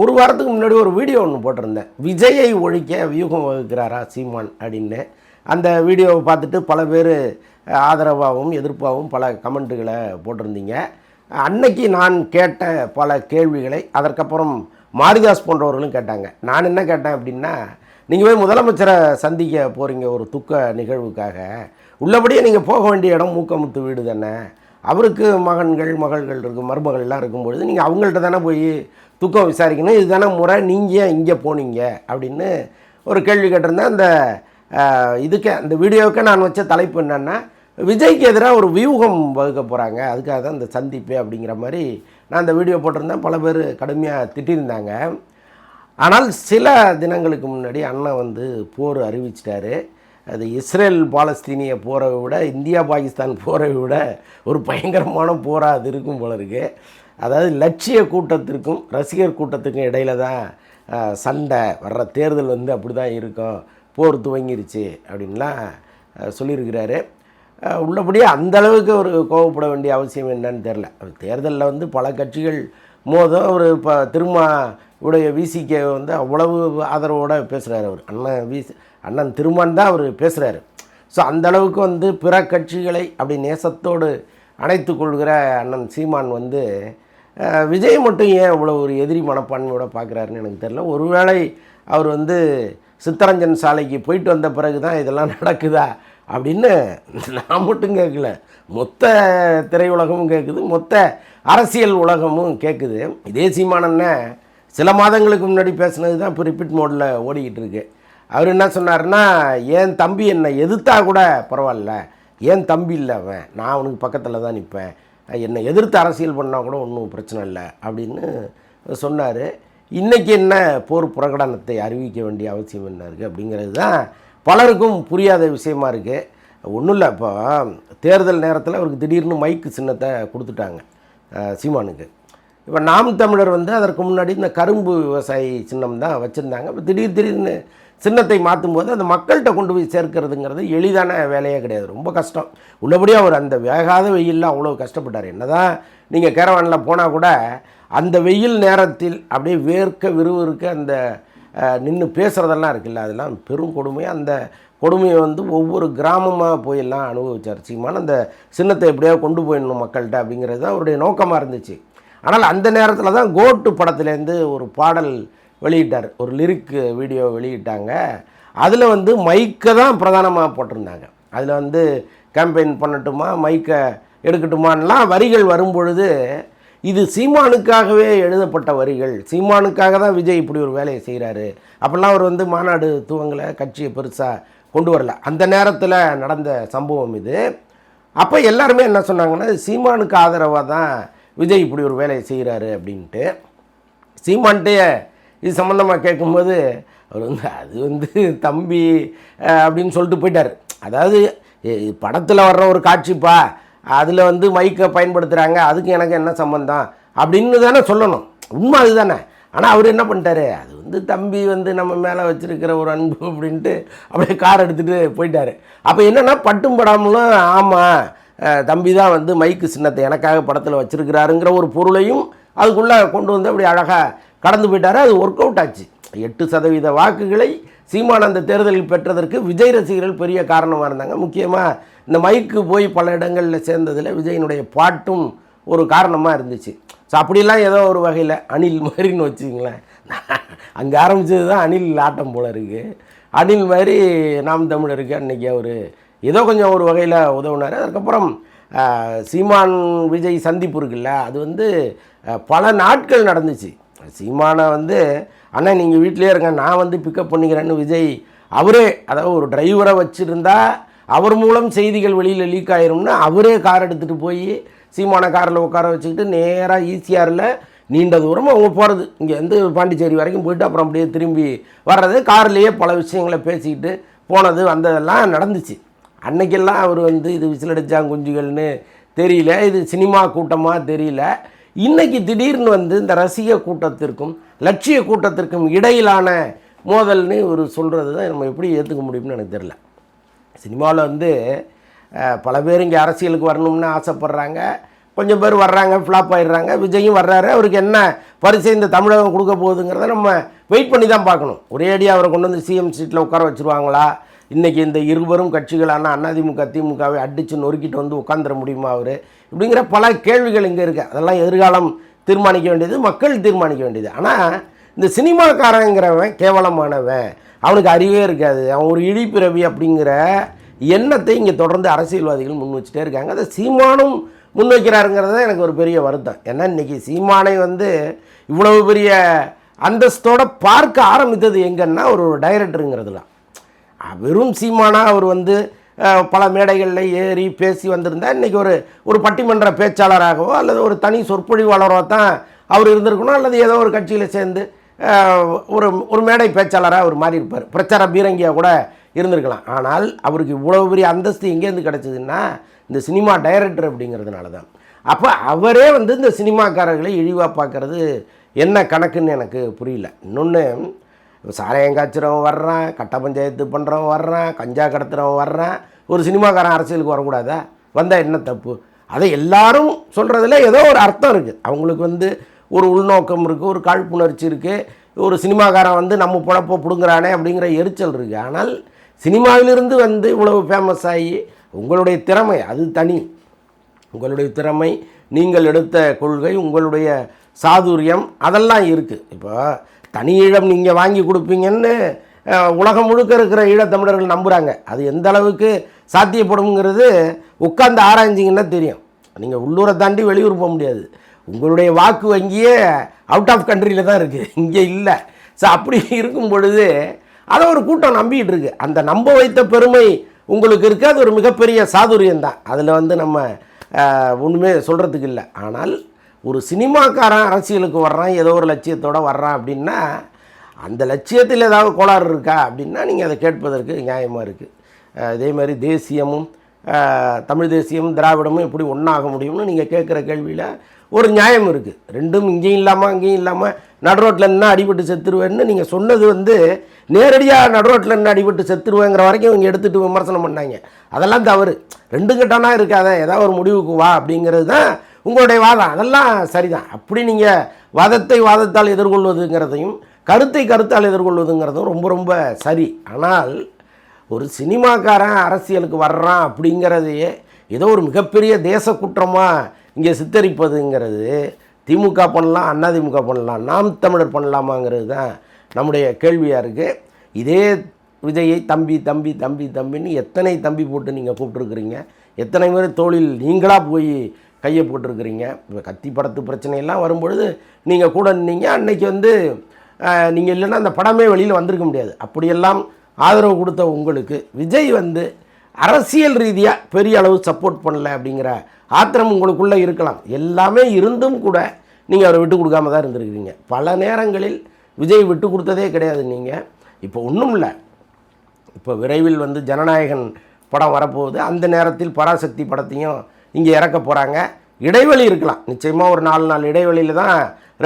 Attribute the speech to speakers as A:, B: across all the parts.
A: ஒரு வாரத்துக்கு முன்னாடி ஒரு வீடியோ ஒன்று போட்டிருந்தேன். விஜயை ஒழிக்க வியூகம் வகுக்கிறாரா சீமான் அப்படின்னு. அந்த வீடியோவை பார்த்துட்டு பல பேர் ஆதரவாகவும் எதிர்ப்பாகவும் பல கமெண்ட்டுகளை போட்டிருந்தீங்க. அன்னைக்கு நான் கேட்ட பல கேள்விகளை அதற்கப்புறம் மாரிதாஸ் போன்றவர்களும் கேட்டாங்க. நான் என்ன கேட்டேன் அப்படின்னா நீங்கள் போய் முதலமைச்சரை சந்திக்க போகிறீங்க ஒரு துக்க நிகழ்வுக்காக. உள்ளபடியே நீங்கள் போக வேண்டிய இடம் மூக்கமுத்து வீடு தானே. அவருக்கு மகன்கள் மகள்கள் இருக்கும் மருமகள்லாம் இருக்கும்பொழுது நீங்கள் அவங்கள்ட்ட தானே போய் துக்கம் விசாரிக்கணும். இதுதானே முறை நீங்கள் இங்கே போனீங்க? அப்படின்னு ஒரு கேள்வி கேட்டிருந்தேன். அந்த இதுக்கு அந்த வீடியோவுக்கு நான் வச்ச தலைப்பு என்னென்னா விஜய்க்கு எதிராக ஒரு வியூகம் வகுக்க போகிறாங்க அதுக்காக தான் இந்த சந்திப்பு அப்படிங்கிற மாதிரி நான் அந்த வீடியோ போட்டிருந்தேன். பல பேர் கடுமையாக திட்டியிருந்தாங்க. ஆனால் சில தினங்களுக்கு முன்னாடி அண்ணன் வந்து போர் அறிவிச்சிட்டாரு. அது இஸ்ரேல் பாலஸ்தீனிய போரை விட இந்தியா பாகிஸ்தான் போரை விட ஒரு பயங்கரமான போராக அது இருக்கும் போல இருக்குது அதாவது லட்சிய கூட்டத்திற்கும் ரசிகர் கூட்டத்துக்கும் இடையில தான் சண்டை வர்ற தேர்தல் வந்து அப்படி தான் இருக்கும். போர் துவங்கிருச்சு அப்படின்லாம் சொல்லியிருக்கிறாரு. உள்ளபடியே அந்த அளவுக்கு ஒரு கோவப்பட வேண்டிய அவசியம் என்னன்னு தெரில தேர்தலில் வந்து பல கட்சிகள் மோதும். அவர் இப்போ திருமா உடைய விசிக்கு வந்து அவ்வளவு ஆதரவோடு பேசுகிறார் அவர். அண்ணன் விசி அண்ணன் திருமான் தான் அவர் பேசுகிறாரு ஸோ அந்த அளவுக்கு வந்து பிற கட்சிகளை அப்படி நேசத்தோடு அணைத்து கொள்கிற அண்ணன் சீமான் வந்து விஜய் மட்டும் ஏன் இவ்வளோ ஒரு எதிரி மனப்பான்மையோட பார்க்குறாருன்னு எனக்கு தெரியல. ஒருவேளை அவர் வந்து சித்தரஞ்சன் சாலைக்கு போயிட்டு வந்த பிறகு தான் இதெல்லாம் நடக்குதா அப்படின்னு நான் மட்டும் கேட்கல. மொத்த திரையுலகமும் கேட்குது மொத்த அரசியல் உலகமும் கேட்குது. இதே சீமானன்ன சில மாதங்களுக்கு முன்னாடி பேசுனது தான் இப்போ ரிப்பீட் மோடில் ஓடிக்கிட்டு இருக்கு. அவர் என்ன சொன்னார்னா என் தம்பி என்னை எதிர்த்தா கூட பரவாயில்ல. ஏன் தம்பி இல்லை அவன். நான் அவனுக்கு பக்கத்தில் தான் நிற்பேன். என்னை எதிர்த்து அரசியல் பண்ணால் கூட ஒன்றும் பிரச்சனை இல்லை. அப்படின்னு சொன்னார். இன்றைக்கி என்ன போர் பிரகடனத்தை அறிவிக்க வேண்டிய அவசியம் என்ன இருக்குது அப்படிங்கிறது தான் பலருக்கும் புரியாத விஷயமா இருக்குது ஒன்றும் இல்லை இப்போ தேர்தல் நேரத்தில் அவருக்கு திடீர்னு மைக்கு சின்னத்தை கொடுத்துட்டாங்க சீமானுக்கு. இப்போ நாம் தமிழர் வந்து அதற்கு முன்னாடி இந்த கரும்பு விவசாயி சின்னம் தான் வச்சுருந்தாங்க. இப்போ திடீர் திடீர்னு சின்னத்தை மாற்றும் போது அந்த மக்கள்கிட்ட கொண்டு போய் சேர்க்கறதுங்கிறது எளிதான வேலையே கிடையாது. ரொம்ப கஷ்டம். உள்ளபடியாக அவர் அந்த வேகாத வெயிலில் அவ்வளோ கஷ்டப்பட்டார். என்ன தான் நீங்கள் கேரவானில் போனால் கூட அந்த வெயில் நேரத்தில் அப்படியே வேர்க்க விறுவிறுக்க அந்த நின்று பேசுகிறதெல்லாம் இருக்குல்ல அதெல்லாம் பெரும் கொடுமை. அந்த கொடுமையை வந்து ஒவ்வொரு கிராமமாக போயெல்லாம் அனுபவிச்சார். சீமான அந்த சின்னத்தை எப்படியாவது கொண்டு போயிடணும் மக்கள்கிட்ட அப்படிங்கிறது தான் அவருடைய நோக்கமாக இருந்துச்சு. ஆனால் அந்த நேரத்தில் தான் கோட்டு படத்துலேருந்து ஒரு பாடல் வெளியிட்டார். ஒரு லிரிக் வீடியோ வெளியிட்டாங்க. அதில் வந்து மைக்கை தான் பிரதானமாக போட்டிருந்தாங்க. அதில் வந்து கேம்பெயின் பண்ணட்டுமா மைக்கை எடுக்கட்டுமான்லாம் வரிகள் வரும்பொழுது இது சீமானுக்காகவே எழுதப்பட்ட வரிகள். சீமானுக்காக தான் விஜய் இப்படி ஒரு வேலையை செய்கிறாரு அப்போல்லாம் அவர் வந்து மாநாடு துவங்கலை கட்சியை பெருசாக கொண்டு வரல. அந்த நேரத்தில் நடந்த சம்பவம் இது. அப்போ எல்லாருமே என்ன சொன்னாங்கன்னா சீமானுக்கு ஆதரவாக தான் விஜய் இப்படி ஒரு வேலையை செய்கிறாரு அப்படின்ட்டு. சீமான்ட்டே இது சம்மந்தமாக கேட்கும்போது அவர் வந்து அது வந்து தம்பி அப்படின்னு சொல்லிட்டு போயிட்டார். அதாவது படத்தில் வர்ற ஒரு காட்சிப்பா அதில் வந்து மைக்கை பயன்படுத்துகிறாங்க அதுக்கு எனக்கு என்ன சம்மந்தம் அப்படின்னு தானே சொல்லணும். உண்மை அதுதானே. ஆனால் அவர் என்ன பண்ணிட்டாரு? அது வந்து தம்பி வந்து நம்ம மேலே வச்சுருக்கிற ஒரு அன்பு அப்படின்ட்டு அப்படியே கார் எடுத்துகிட்டு போயிட்டார். அப்போ என்னென்னா பட்டும் படாமலும் ஆமாம் தம்பி தான் வந்து மைக்கு சின்னத்தை எனக்காக படத்தில் வச்சுருக்கிறாருங்கிற ஒரு பொருளையும் அதுக்குள்ளே கொண்டு வந்து அப்படி அழகாக கடந்து போயிட்டாரு அது ஒர்க் அவுட் ஆச்சு. எட்டு சதவீத வாக்குகளை சீமான் அந்த தேர்தலில் பெற்றதற்கு விஜய் ரசிகர்கள் பெரிய காரணமாக இருந்தாங்க. முக்கியமாக இந்த மைக்கு போய் பல இடங்களில் சேர்ந்ததில் விஜயினுடைய பாட்டும் ஒரு காரணமாக இருந்துச்சு. ஸோ அப்படிலாம் ஏதோ ஒரு வகையில் அணில் மாதிரின்னு வச்சுங்களேன் அங்கே ஆரம்பிச்சது தான் அணில் ஆட்டம் போல இருக்குது அணில் மாதிரி நாம் தமிழருக்கு அன்றைக்கி அவர் ஏதோ கொஞ்சம் ஒரு வகையில் உதவுனார். அதுக்கப்புறம் சீமான் விஜய் சந்திப்பு இருக்குல்ல அது வந்து பல நாட்கள் நடந்துச்சு. சீமானை வந்து அண்ணா நீங்கள் வீட்டிலே இருங்க நான் வந்து பிக்கப் பண்ணிக்கிறேன்னு விஜய் அவரே அதாவது ஒரு டிரைவரை வச்சுருந்தா அவர் மூலம் செய்திகள் வெளியில் லீக் ஆயிரும்னு அவரே கார் எடுத்துகிட்டு போய் சீமான காரில் உட்கார வச்சுக்கிட்டு நேராக ஈசிஆரில் நீண்ட தூரம் அவங்க போகிறது இங்கேருந்து பாண்டிச்சேரி வரைக்கும் போயிட்டு அப்புறம் அப்படியே திரும்பி வர்றது. கார்லேயே பல விஷயங்களை பேசிக்கிட்டு போனது வந்ததெல்லாம் நடந்துச்சு. அன்னைக்கெல்லாம் அவர் வந்து இது விசிலடிச்சாங்குஞ்சுகள்னு தெரியல. இது சினிமா கூட்டமாக தெரியல. இன்றைக்கி திடீர்னு வந்து இந்த ரசிக கூட்டத்திற்கும் லட்சிய கூட்டத்திற்கும் இடையிலான மோதல்னு ஒரு சொல்கிறது தான் நம்ம எப்படி ஏற்றுக்க முடியும்னு எனக்கு தெரில சினிமாவில் வந்து பல பேர் இங்கே அரசியலுக்கு வரணும்னு ஆசைப்பட்றாங்க. கொஞ்சம் பேர் வர்றாங்க ஃப்ளாப் ஆயிடுறாங்க. விஜயும் வர்றாரு. அவருக்கு என்ன பரிசை இந்த தமிழகம் கொடுக்க போகுதுங்கிறத நம்ம வெயிட் பண்ணி தான் பார்க்கணும். ஒரேடியாக அவரை கொண்டு வந்து சிஎம் சீட்டில் உட்கார வச்சுருவாங்களா? இன்றைக்கி இந்த இருவரும் கட்சிகளான அதிமுக திமுகவை அடித்து நொறுக்கிட்டு வந்து உட்காந்துட முடியுமா அவர்? இப்படிங்கிற பல கேள்விகள் இங்கே இருக்குது அதெல்லாம் எதிர்காலம் தீர்மானிக்க வேண்டியது மக்கள் தீர்மானிக்க வேண்டியது. ஆனால் இந்த சினிமாக்காரங்கிறவன் கேவலமானவன். அவனுக்கு அறிவே இருக்காது. அவன் ஒரு இழிப்பிறவி அப்படிங்கிற எண்ணத்தை இங்கே தொடர்ந்து அரசியல்வாதிகள் முன் வச்சுட்டே இருக்காங்க. அதை சீமானும் முன்வைக்கிறாருங்கிறது தான் எனக்கு ஒரு பெரிய வருத்தம். ஏன்னா இன்றைக்கி சீமானை வந்து இவ்வளவு பெரிய அந்தஸ்தோட பார்க்க ஆரம்பித்தது எங்கன்னா ஒரு டைரக்டருங்கிறதுலாம் வெறும் சீமானா அவர் வந்து பல மேடைகளில் ஏறி பேசி வந்திருந்தா இன்றைக்கி ஒரு ஒரு பட்டிமன்ற பேச்சாளராகவோ அல்லது ஒரு தனி சொற்பொழிவாளரோ தான் அவர் இருந்திருக்கணும் அல்லது ஏதோ ஒரு கட்சியில் சேர்ந்து ஒரு ஒரு மேடை பேச்சாளராக அவர் மாறி இருப்பார் பிரச்சார பீரங்கியாக கூட இருந்திருக்கலாம். ஆனால் அவருக்கு இவ்வளோ பெரிய அந்தஸ்து எங்கேருந்து கிடச்சிதுன்னா இந்த சினிமா டைரக்டர் அப்படிங்கிறதுனால தான் அப்போ அவரே வந்து இந்த சினிமாக்காரர்களை இழிவாக பார்க்குறது என்ன கணக்குன்னு எனக்கு புரியல. இன்னொன்று சாராயம் காய்ச்சிறவன் வர்றான் கட்ட பஞ்சாயத்து பண்ணுறவன் வர்றான் கஞ்சா கடத்துறவன் வர்றான். ஒரு சினிமாக்காரன் அரசியலுக்கு வரக்கூடாதா? வந்தால் என்ன தப்பு? அதை எல்லாரும் சொல்கிறதுல ஏதோ ஒரு அர்த்தம் இருக்குது அவங்களுக்கு வந்து ஒரு உள்நோக்கம் இருக்குது ஒரு காழ்ப்புணர்ச்சி இருக்குது ஒரு சினிமாக்காரன் வந்து நம்ம பொழப்ப பிடுங்குறானே அப்படிங்கிற எரிச்சல் இருக்குது ஆனால் சினிமாவிலிருந்து வந்து இவ்வளவு ஃபேமஸ் ஆகி உங்களுடைய திறமை அது தனி. உங்களுடைய திறமை நீங்கள் எடுத்த கொள்கை உங்களுடைய சாதுரியம் அதெல்லாம் இருக்குது இப்போ தனி ஈழம் நீங்கள் வாங்கி கொடுப்பீங்கன்னு உலகம் முழுக்க இருக்கிற ஈழத்தமிழர்கள் நம்புகிறாங்க அது எந்த அளவுக்கு சாத்தியப்படுங்கிறது உட்காந்து ஆராய்ஞ்சிங்கன்னா தெரியும். நீங்கள் உள்ளூரை தாண்டி வெளியூர் போக முடியாது. உங்களுடைய வாக்கு வங்கியே அவுட் ஆஃப் கண்ட்ரியில் தான் இருக்குது இங்கே இல்லை. ஸோ அப்படி இருக்கும் பொழுது அதை ஒரு கூட்டம் நம்பிக்கிட்டு இருக்கு. அந்த நம்ப வைத்த பெருமை உங்களுக்கு இருக்குது அது ஒரு மிகப்பெரிய சாதுரியம் தான் அதில் வந்து நம்ம ஒன்றுமே சொல்கிறதுக்கு இல்லை. ஆனால் ஒரு சினிமாக்காரன் அரசியலுக்கு வர்றான் ஏதோ ஒரு லட்சியத்தோடு வர்றான் அப்படின்னா அந்த லட்சியத்தில் ஏதாவது கோளாறு இருக்கா அப்படின்னா நீங்கள் அதை கேட்பதற்கு நியாயமாக இருக்குது அதே மாதிரி தேசியமும் தமிழ் தேசியமும் திராவிடமும் எப்படி ஒன்றாக முடியும்னு நீங்கள் கேட்குற கேள்வியில் ஒரு நியாயம் இருக்குது ரெண்டும் இங்கேயும் இல்லாமல் அங்கேயும் இல்லாமல் நடுரோட்டில் என்ன அடிபட்டு செத்துருவேன்னு நீங்கள் சொன்னது வந்து நேரடியாக நடுரோட்டில் என்ன அடிபட்டு செத்துருவேங்கிற வரைக்கும் இவங்க எடுத்துகிட்டு விமர்சனம் பண்ணாங்க. அதெல்லாம் தவறு. ரெண்டு கட்டனா இருக்காத ஏதாவது ஒரு முடிவுக்கு வா அப்படிங்கிறது தான் உங்களுடைய வாதம் அதெல்லாம் சரிதான். அப்படி நீங்கள் வாதத்தை வாதத்தால் எதிர்கொள்வதுங்கிறதையும் கருத்தை கருத்தால் எதிர்கொள்வதுங்கிறதும் ரொம்ப ரொம்ப சரி. ஆனால் ஒரு சினிமாக்காரன் அரசியலுக்கு வர்றான் அப்படிங்கிறதையே ஏதோ ஒரு மிகப்பெரிய தேச குற்றமாக இங்கே சித்தரிப்பதுங்கிறது திமுக பண்ணலாம் அதிமுக பண்ணலாம் நாம் தமிழர் பண்ணலாமாங்கிறது தான் நம்முடைய கேள்வியாக இருக்குது இதே விஜயை தம்பி தம்பி தம்பி தம்பின்னு எத்தனை தம்பி போட்டு நீங்கள் கூப்பிட்ருக்குறீங்க எத்தனை பேர் தோழில் நீங்களாக போய் கையை போட்டிருக்கிறீங்க. இப்போ கத்தி படத்து பிரச்சனையெல்லாம் வரும்பொழுது நீங்கள் கூட நின்னீங்க. அன்னைக்கு வந்து நீங்கள் இல்லைன்னா அந்த படமே வெளியில் வந்திருக்க முடியாது. அப்படியெல்லாம் ஆதரவு கொடுத்த உங்களுக்கு விஜய் வந்து அரசியல் ரீதியாக பெரிய அளவு சப்போர்ட் பண்ணல அப்படிங்கிற ஆத்திரம் உங்களுக்குள்ளே இருக்கலாம். எல்லாமே இருந்தும் கூட நீங்கள் அவரை விட்டு கொடுக்காம தான் இருந்திருக்கிறீங்க. பல நேரங்களில் விஜய் விட்டு கொடுத்ததே கிடையாது நீங்கள் இப்போ ஒன்றும் இல்லை. இப்போ விரைவில் வந்து ஜனநாயகன் படம் வரப்போகுது. அந்த நேரத்தில் பராசக்தி படத்தையும் இங்கே இறக்க போகிறாங்க இடைவெளி இருக்கலாம். நிச்சயமாக ஒரு நாலு நாள் இடைவெளியில் தான்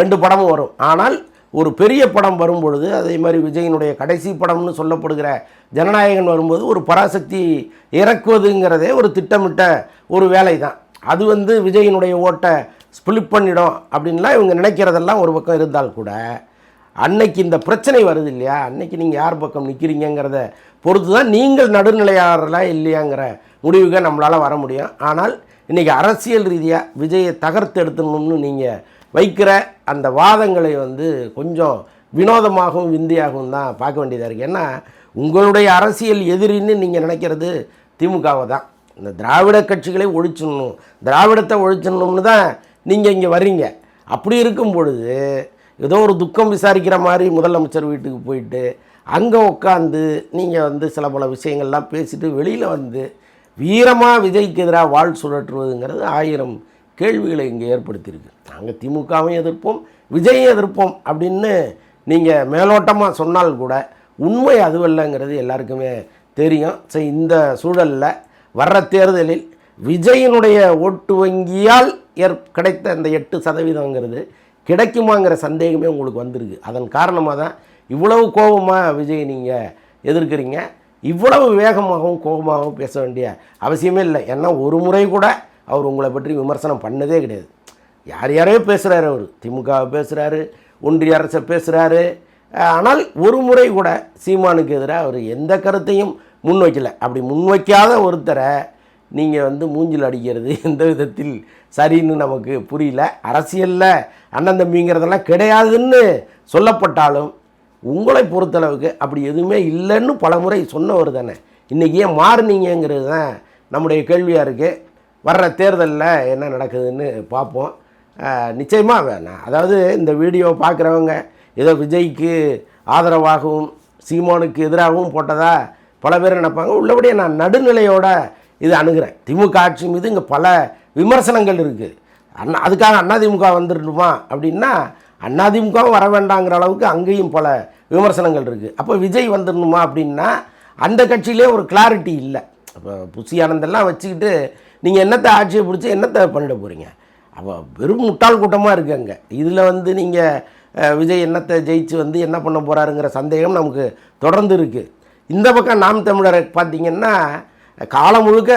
A: ரெண்டு படமும் வரும். ஆனால் ஒரு பெரிய படம் வரும்பொழுது அதே மாதிரி விஜயினுடைய கடைசி படம்னு சொல்லப்படுகிற ஜனநாயகன் வரும்போது ஒரு பராசக்தி இறக்குவதுங்கிறதே ஒரு திட்டமிட்ட ஒரு வேலை தான் அது வந்து விஜயினுடைய ஓட்டை ஸ்பிளிட் பண்ணிடும் அப்படின்லாம் இவங்க நினைக்கிறதெல்லாம் ஒரு பக்கம் இருந்தால் கூட அன்னைக்கு இந்த பிரச்சனை வருது இல்லையா? அன்னைக்கு நீங்கள் யார் பக்கம் நிற்கிறீங்கிறத பொறுத்து தான் நீங்கள் நடுநிலையாளர்களா இல்லையாங்கிற முடிவுக்கு நம்மளால் வர முடியும். ஆனால் இன்றைக்கி அரசியல் ரீதியாக விஜயை தகர்த்து எடுத்துடணும்னு நீங்கள் வைக்கிற அந்த வாதங்களை வந்து கொஞ்சம் வினோதமாகவும் விந்தியாகவும் தான் பார்க்க வேண்டியதாக இருக்குது ஏன்னா உங்களுடைய அரசியல் எதிரின்னு நீங்கள் நினைக்கிறது திமுகவை தான். இந்த திராவிட கட்சிகளை ஒழிச்சிடணும் திராவிடத்தை ஒழிச்சிடணும்னு தான் நீங்கள் இங்கே வர்றீங்க. அப்படி இருக்கும் பொழுது ஏதோ ஒரு துக்கம் விசாரிக்கிற மாதிரி முதலமைச்சர் வீட்டுக்கு போயிட்டு அங்கே உட்காந்து நீங்கள் வந்து சில பல விஷயங்கள்லாம் பேசிட்டு வெளியில் வந்து வீரமாக விஜய்க்கு எதிராக வாழ் சுழற்றுவதுங்கிறது ஆயிரம் கேள்விகளை இங்கே ஏற்படுத்தியிருக்கு. நாங்கள் திமுகவையும் எதிர்ப்போம் விஜயும் எதிர்ப்போம் அப்படின்னு நீங்கள் மேலோட்டமாக சொன்னால் கூட உண்மை அதுவல்லங்கிறது எல்லாருக்குமே தெரியும். ஸோ இந்த சூழலில் வர்ற தேர்தலில் விஜயினுடைய ஓட்டு வங்கியால் ஏற் கிடைத்த அந்த எட்டு சதவீதங்கிறது கிடைக்குமாங்கிற சந்தேகமே உங்களுக்கு வந்திருக்கு. அதன் காரணமாக தான் இவ்வளவு கோபமாக விஜய் நீங்கள் எதிர்க்கிறீங்க. இவ்வளவு வேகமாகவும் கோபமாகவும் பேச வேண்டிய அவசியமே இல்லை. ஏன்னா ஒரு முறை கூட அவர் உங்களை பற்றி விமர்சனம் பண்ணதே கிடையாது. யார் யாரையோ பேசுகிறாரு அவர். திமுகவை பேசுகிறாரு ஒன்றிய அரசை பேசுகிறாரு ஆனால் ஒரு முறை கூட சீமானுக்கு எதிராக அவர் எந்த கருத்தையும் முன்வைக்கலை. அப்படி முன்வைக்காத ஒருத்தரை நீங்கள் வந்து மூஞ்சில் அடிக்கிறது எந்த விதத்தில் சரின்னு நமக்கு புரியல. அரசியலில் அண்ணன் தம்பிங்கிறதெல்லாம் கிடையாதுன்னு சொல்லப்பட்டாலும் உங்களை பொறுத்தளவுக்கு அப்படி எதுவுமே இல்லைன்னு பலமுறை சொன்னவர் தானே. இன்றைக்கி ஏன் மாறுனீங்கங்கிறது தான் நம்முடைய கேள்வியாக இருக்குது வர்ற தேர்தலில் என்ன நடக்குதுன்னு பார்ப்போம். நிச்சயமாக வேணாம் அதாவது இந்த வீடியோ பார்க்குறவங்க ஏதோ விஜய்க்கு ஆதரவாகவும் சீமானுக்கு எதிராகவும் போட்டதா பல பேர் நினைப்பாங்க. உள்ளபடியே நான் நடுநிலையோட இது அணுகிறேன். திமுக ஆட்சி மீது இங்கே பல விமர்சனங்கள் இருக்குது அண்ணா அதுக்காக அண்ணா திமுக வந்துடணுமா அப்படின்னா அண்ணாதிமுகவும் வர வேண்டாங்கிற அளவுக்கு அங்கேயும் பல விமர்சனங்கள் இருக்குது அப்போ விஜய் வந்துடணுமா அப்படின்னா அந்த கட்சியிலே ஒரு கிளாரிட்டி இல்லை. அப்போ புசி ஆனந்தெல்லாம் வச்சுக்கிட்டு நீங்கள் என்னத்தை ஆட்சியை பிடிச்சி என்னத்தை பண்ணிட போகிறீங்க அப்போ வெறும் முட்டாள் கூட்டமாக இருக்குது அங்கே. இதில் வந்து நீங்கள் விஜய் என்னத்தை ஜெயிச்சு வந்து என்ன பண்ண போகிறாருங்கிற சந்தேகம் நமக்கு தொடர்ந்து இருக்குது இந்த பக்கம் நாம் தமிழரை பார்த்தீங்கன்னா காலம் முழுக்க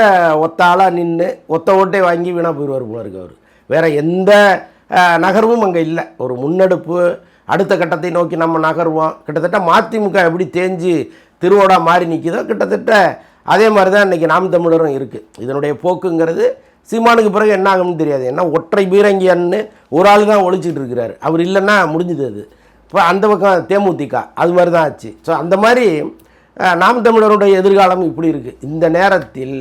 A: ஒத்த ஆளாக நின்று ஒத்த ஓட்டை வாங்கி வீணாக போயிடுவார் போல இருக்கு அவர். வேறு எந்த நகர்வும் அங்கே இல்லை. ஒரு முன்னெடுப்பு அடுத்த கட்டத்தை நோக்கி நம்ம நகர்வோம். கிட்டத்தட்ட மதிமுக எப்படி தேஞ்சு திருவோடா மாறி நிற்கிதோ கிட்டத்தட்ட அதே மாதிரி தான் இன்றைக்கி நாம் தமிழரும் இருக்குது இதனுடைய போக்குங்கிறது சீமானுக்கு பிறகு என்ன ஆகும்னு தெரியாது. ஏன்னா ஒற்றை பீரங்கியன்னு ஒரு ஆள் தான் ஒழிச்சிட்டு இருக்கிறார். அவர் இல்லைன்னா முடிஞ்சுது அது. இப்போ அந்த பக்கம் தேமுதிக அது மாதிரி தான் ஆச்சு. ஸோ அந்த மாதிரி நாம் தமிழருடைய எதிர்காலம் இப்படி இருக்குது இந்த நேரத்தில்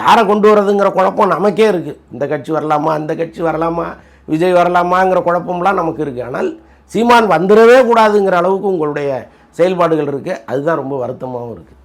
A: யாரை கொண்டு வரதுங்கிற குழப்பம் நமக்கே இருக்குது இந்த கட்சி வரலாமா அந்த கட்சி வரலாமா விஜய் வரலாமாங்கிற குழப்பம்லாம் நமக்கு இருக்குது ஆனால் சீமான் வந்துடவே கூடாதுங்கிற அளவுக்கு உங்களுடைய செயல்பாடுகள் இருக்குது அதுதான் ரொம்ப வருத்தமாகவும் இருக்குது